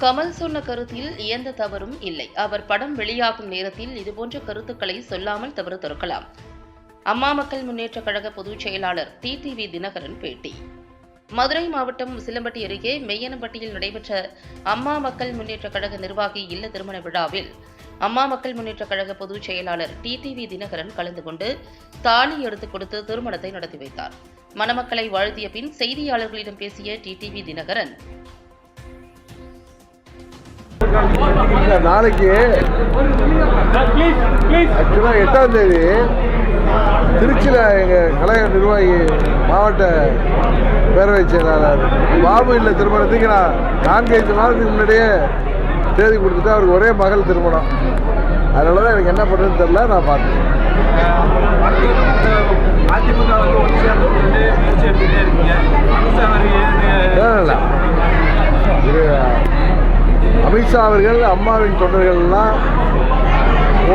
கமல் சொன்ன கருத்தில் எந்த தவறும் இல்லை. அவர் படம் வெளியாகும் நேரத்தில் இதுபோன்ற கருத்துக்களை சொல்லாமல் தவிர்த்திருக்கலாம் அம்மா மக்கள் முன்னேற்ற கழக பொதுச் செயலாளர் டிடிவி தினகரன் பேட்டி. மதுரை மாவட்டம் சிலம்பட்டி அருகே மெய்யனம்பட்டியில் நடைபெற்ற அம்மா மக்கள் முன்னேற்ற கழக நிர்வாகி இல்ல திருமண விழாவில் அம்மா மக்கள் முன்னேற்ற கழக பொதுச் செயலாளர் டிடிவி தினகரன் கலந்து கொண்டு தாலி எடுத்துக் கொடுத்து திருமணத்தை நடத்தி வைத்தார். மணமக்களை வாழ்த்திய பின் செய்தியாளர்களிடம் பேசிய டிடிவி தினகரன் இல்லை நாளைக்கு ஆக்சுவலாக எட்டாம் தேதி திருச்சியில் எங்கள் கழக நிர்வாகி மாவட்ட பேரவை செயலாளர் பாபு இல்லை திருமணத்துக்கு நான் நான்கைந்து மாதத்துக்கு முன்னாடியே தேதி கொடுத்துட்டு அவருக்கு ஒரே மகள் திருமணம். அதனால தான் எனக்கு என்ன பண்ணுறதுன்னு தெரில நான் பார்த்தேன் அதிமுக வந்து ஒன்று சேர்ந்து முயற்சி இருக்கீங்க அமித்ஷா அவர்கள் இல்லை, இல்லை. இது அமித்ஷா அவர்கள் அம்மாவின் தொண்டர்கள்லாம்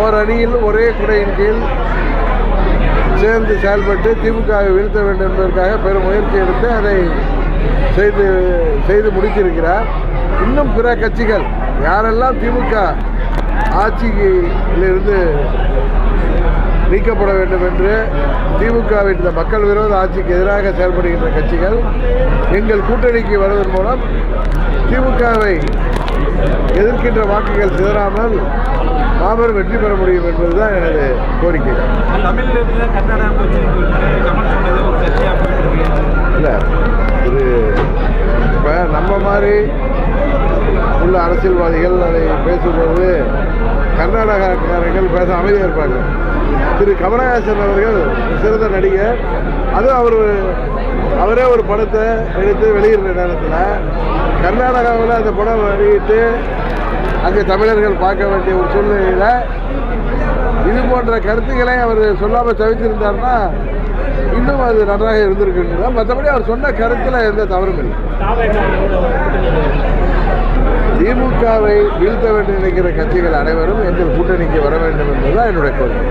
ஓரணியில் ஒரே குடையின் கீழ் சேர்ந்து செயல்பட்டு திமுகவை வீழ்த்த வேண்டும் என்பதற்காக பெரும் முயற்சி எடுத்து அதை செய்து செய்து முடித்திருக்கிறார். இன்னும் பிற கட்சிகள் யாரெல்லாம் திமுக ஆட்சியிலிருந்து நீக்கப்பட வேண்டும் என்று திமுகவின் இந்த மக்கள் விரோத ஆட்சிக்கு எதிராக செயல்படுகின்ற கட்சிகள் எங்கள் கூட்டணிக்கு வருவதன் மூலம் திமுகவை எதிர்க்கின்ற வாக்குகள் சிதறாமல் மாபெரும் வெற்றி பெற முடியும் என்பதுதான் எனது கோரிக்கை. இல்லை இது இப்போ நம்ம மாதிரி உள்ள அரசியல்வாதிகள் அதை பேசும்போது கர்நாடகாக்காரர்கள் பேச அமைதியாக இருப்பாங்க. திரு கமலஹாசன் அவர்கள் சிறந்த நடிகர். அதுவும் அவர் அவரே ஒரு படத்தை எடுத்து வெளியிடுற நேரத்தில் கர்நாடகாவில் அந்த படம் வெளியிட்டு அங்கே தமிழர்கள் பார்க்க வேண்டிய ஒரு சூழ்நிலையில் இது போன்ற கருத்துக்களை அவர் சொல்லாமல் தவிர்த்திருந்தார்னா இன்னும் அது நன்றாக இருந்திருக்குன்னு மற்றபடி அவர் சொன்ன கருத்தில் எந்த தவறும் இல்லை. திமுகவை வீழ்த்த வேண்டும் நினைக்கிற கட்சிகள் அனைவரும் எங்கள் கூட்டணிக்கு வர வேண்டும் என்பதுதான் என்னுடைய கோரிக்கை.